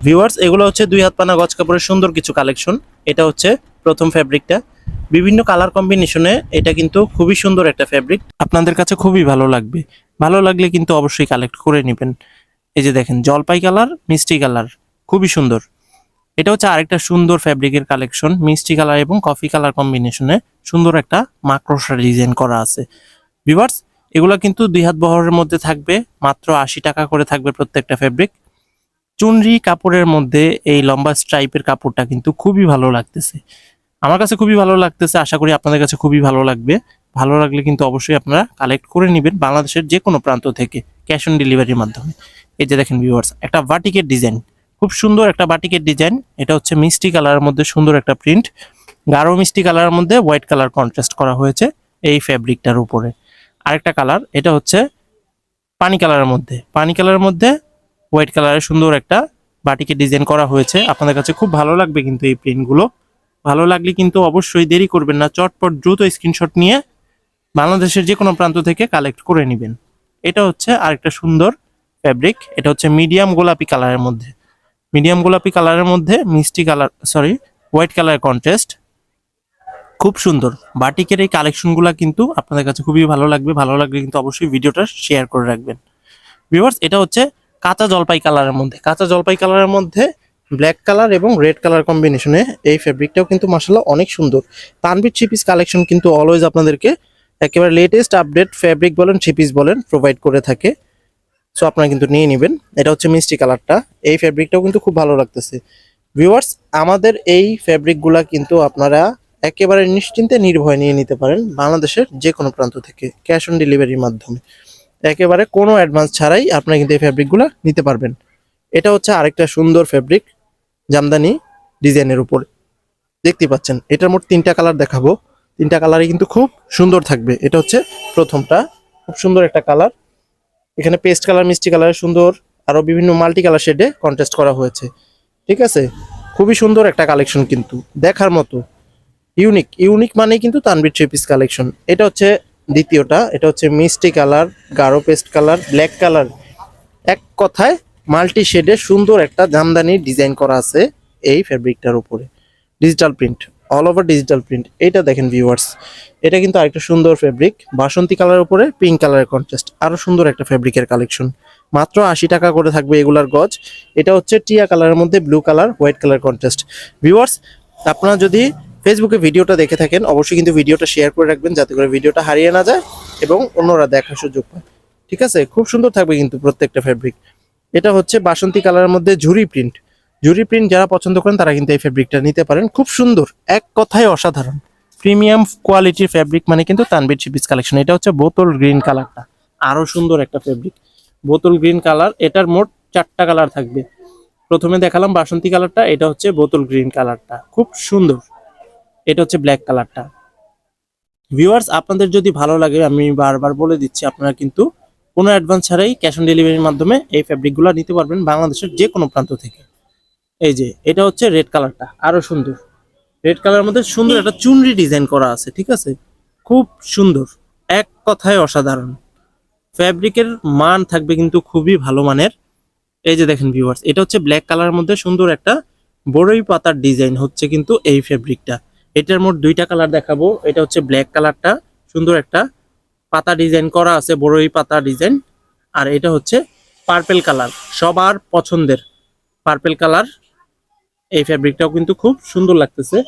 Viewers এগুলো হচ্ছে দুই হাত পানা গজ কাপড়ের সুন্দর কিছু কালেকশন এটা হচ্ছে প্রথম ফ্যাব্রিকটা বিভিন্ন কালার কম্বিনেশনে এটা কিন্তু খুবই সুন্দর একটা ফ্যাব্রিক আপনাদের কাছে খুবই ভালো লাগবে। ভালো লাগলে কিন্তু অবশ্যই কালেক্ট করে নেবেন। এই যে দেখেন, জলপাই কালার মিষ্টি কালার খুবই সুন্দর। এটা হচ্ছে আরেকটা সুন্দর ফ্যাব্রিকের কালেকশন মিষ্টি কালার এবং কফি কালার কম্বিনেশনে সুন্দর একটা মাক্রোসা ডিজাইন করা আছে। ভিউয়ার্স এগুলো কিন্তু দুই হাত বহরের মধ্যে থাকবে, মাত্র আশি টাকা করে থাকবে প্রত্যেকটা ফ্যাব্রিক চুনরি কাপড়ের মধ্যে এই লম্বা স্ট্রাইপের কাপড়টা কিন্তু খুবই ভালো লাগতেছে। আমার কাছে খুবই ভালো লাগতেছে, আশা করি আপনাদের কাছে খুবই ভালো লাগবে। ভালো লাগলে কিন্তু অবশ্যই আপনারা কালেক্ট করে নেবেন বাংলাদেশের যে কোনো প্রান্ত থেকে ক্যাশ অন ডেলিভারির মাধ্যমে। এই যে দেখেন ভিউয়ার্স একটা বাটিকের ডিজাইন খুব সুন্দর একটা বাটিকের ডিজাইন এটা হচ্ছে মিষ্টি কালারের মধ্যে সুন্দর একটা প্রিন্ট গাঢ় মিষ্টি কালারের মধ্যে হোয়াইট কালার কন্ট্রাস্ট করা হয়েছে এই ফ্যাব্রিকটার উপরে। আরেকটা কালার এটা হচ্ছে পানি কালারের মধ্যে। পানি কালারের মধ্যে হোয়াইট কালারের সুন্দর একটা বাটিকে ডিজাইন করা হয়েছে। আপনাদের কাছে খুব ভালো লাগবে কিন্তু এই প্রিন্টগুলো। ভালো লাগলে কিন্তু অবশ্যই দেরি করবেন না, চটপট দ্রুত স্ক্রিনশট নিয়ে বাংলাদেশের যে কোনো প্রান্ত থেকে কালেক্ট করে নেবেন। এটা হচ্ছে আরেকটা সুন্দর ফ্যাব্রিক এটা হচ্ছে মিডিয়াম গোলাপি কালারের মধ্যে। মিডিয়াম গোলাপি কালারের মধ্যে মিষ্টি colour, sorry, white colour contrast. খুব সুন্দর। বাটিকের এই কালেকশনগুলো কিন্তু আপনাদের কাছে খুবই ভালো লাগবে। ভালো লাগলে কিন্তু অবশ্যই ভিডিওটা শেয়ার করে রাখবেন। ভিউয়ার্স, এটা হচ্ছে কাঁচা জলপাই কালারের মধ্যে। কাঁচা জলপাই কালারের মধ্যে ব্ল্যাক কালার এবং রেড কালার কম্বিনেশনে এই ফ্যাব্রিকটাও কিন্তু মাসাল্লাহ অনেক সুন্দর। তানবির থ্রি কালেকশন কিন্তু অলওয়েজ আপনাদেরকে একেবারে লেটেস্ট আপডেট ফ্যাব্রিক বলেন থ্রি পিস বলেন প্রোভাইড করে থাকে। সো আপনারা কিন্তু নিয়ে নেবেন। এটা হচ্ছে মিষ্টি কালারটা। এই ফ্যাব্রিকটাও কিন্তু খুব ভালো লাগতেছে। ভিউয়ার্স আমাদের এই ফ্যাব্রিকগুলা কিন্তু আপনারা একেবারে নিশ্চিন্তে নির্ভয় নিয়ে নিতে পারেন বাংলাদেশের যে কোনো প্রান্ত থেকে ক্যাশ অন ডেলিভারির মাধ্যমে। একেবারে কোনো অ্যাডভান্স ছাড়াই আপনারা কিন্তু এই ফ্যাব্রিকগুলো নিতে পারবেন। এটা হচ্ছে আরেকটা সুন্দর ফ্যাব্রিক জামদানি ডিজাইনের উপর। দেখতে পাচ্ছেন, এটার মোট তিনটা কালার দেখাবো। তিনটা কালারই কিন্তু খুব সুন্দর থাকবে। এটা হচ্ছে প্রথমটা, খুব সুন্দর একটা কালার এখানে পেস্ট কালার মিষ্টি কালার সুন্দর, আরও বিভিন্ন মাল্টি কালার শেডে কন্টেস্ট করা হয়েছে। ঠিক আছে? খুবই সুন্দর একটা কালেকশন কিন্তু, দেখার মতো। ইউনিক ইউনিক মানে কিন্তু তানবির থ্রি পিস কালেকশন এটা হচ্ছে দ্বিতীয়টা, এটা হচ্ছে মিষ্টি কালার, গাঢ় পেস্ট কালার, ব্ল্যাক কালার। এক কথায় মাল্টি শেডে সুন্দর একটা জামদানি ডিজাইন করা আছে এই ফ্যাব্রিকটার উপরে। Digital print all over digital print এটা দেখেন ভিউয়ার্স এটা কিন্তু আরেকটা সুন্দর ফ্যাব্রিক বাসন্তী কালারের উপরে পিঙ্ক কালারের কন্ট্রাস্ট আরও সুন্দর একটা ফ্যাব্রিকের কালেকশন মাত্র আশি টাকা করে থাকবে এগুলার গজ। এটা হচ্ছে টিয়া কালারের মধ্যে blue colour white colour contrast viewers আপনারা যদি ফেসবুকে ভিডিওটা দেখে থাকেন, অবশ্যই কিন্তু ভিডিওটা শেয়ার করে রাখবেন যাতে করে ভিডিওটা হারিয়ে না যায় এবং অন্যরা দেখার সুযোগ পায়। ঠিক আছে? খুব সুন্দর থাকবে কিন্তু প্রত্যেকটা ফ্যাব্রিক এটা হচ্ছে বাসন্তী কালারের মধ্যে ঝুরি প্রিন্ট ঝুরি প্রিন্ট যারা পছন্দ করেন, তারা কিন্তু এই ফ্যাব্রিকটা নিতে পারেন। খুব সুন্দর, এক কথায় অসাধারণ। প্রিমিয়াম কোয়ালিটির ফ্যাব্রিক মানে কিন্তু তানবির চিপিস কালেকশন এটা হচ্ছে বোতল গ্রিন কালারটা আরও সুন্দর একটা ফ্যাব্রিক বোতল গ্রিন কালার এটার মোট চারটা কালার থাকবে। প্রথমে দেখালাম বাসন্তী কালারটা এটা হচ্ছে বোতল গ্রিন কালারটা খুব সুন্দর। এটা হচ্ছে ব্ল্যাক কালারটা ভিউয়ার্স আপনাদের যদি ভালো লাগে, আমি বারবার বলে দিচ্ছি, আপনারা কিন্তু কোনো অ্যাডভান্স ছাড়াই ক্যাশ অন ডেলিভারির মাধ্যমে এই ফ্যাব্রিকগুলো নিতে পারবেন বাংলাদেশের যে কোনো প্রান্ত থেকে। এই যে, এটা হচ্ছে রেড কালারটা আরও সুন্দর। রেড কালারের মধ্যে সুন্দর একটা চুনরি ডিজাইন করা আছে, ঠিক আছে? খুব সুন্দর, এক কথায় অসাধারণ। ফ্যাব্রিকের মান থাকবে কিন্তু খুবই ভালো মানের। এই যে দেখেন ভিউয়ার্স এটা হচ্ছে ব্ল্যাক কালারের মধ্যে সুন্দর একটা বড়ই পাতার ডিজাইন হচ্ছে কিন্তু এই ফ্যাব্রিকটা এটার মোট দুইটা কালার দেখাবো। এটা হচ্ছে ব্ল্যাক কালারটা, সুন্দর একটা পাতা ডিজাইন করা আছে, বড়ই পাতা ডিজাইন। আর এটা হচ্ছে পার্পেল কালার, সবার পছন্দের পার্পেল কালার। এই ফ্যাব্রিকটাও কিন্তু খুব সুন্দর লাগতেছে।